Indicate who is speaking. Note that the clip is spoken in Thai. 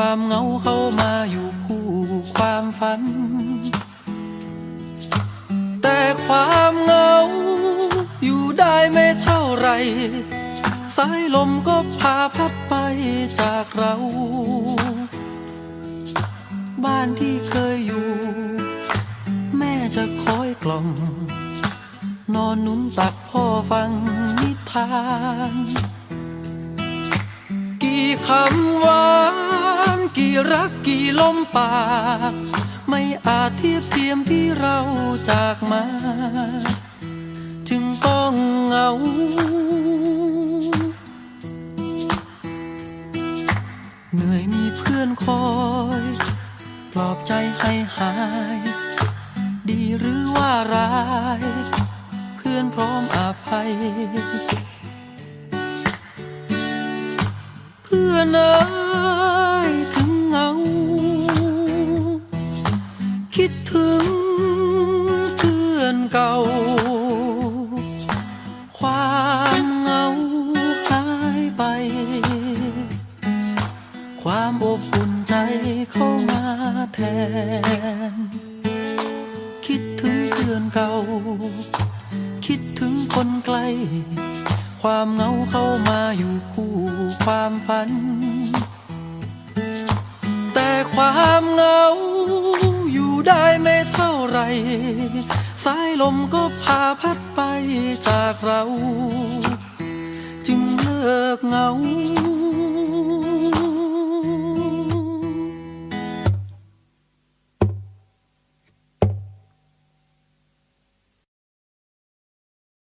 Speaker 1: ความเงาเข้ามาอยู่คู่ความฝัน แต่ความเหงา อยู่ได้ไม่เท่าไร สายลมก็พาพัดไปจากเรา บ้านที่เคยอยู่ แม่จะคอยกล่อม นอนนุ่นตักพ่อฟังนิทาน กี่คำหวา กี่รักกี่ลมปาก ไม่อาจเทียบเทียมที่เราจากมา จึงต้องเหงาเหนื่อยมีเพื่อนคอยปลอบใจให้หาย ดีหรือว่าร้าย เพื่อนพร้อมอาภัย เพื่อนเอ้ยถึง คิดถึงเพื่อนเก่า ความเหงาหายไป ความอบอุ่นใจเข้ามาแทน คิดถึงเพื่อนเก่า คิดถึงคนไกล ความเหงาเข้ามาอยู่คู่ความฝัน แต่ความ เท่าไร สายลมก็พาพัดไปจากเรา จึงเลิกเหงา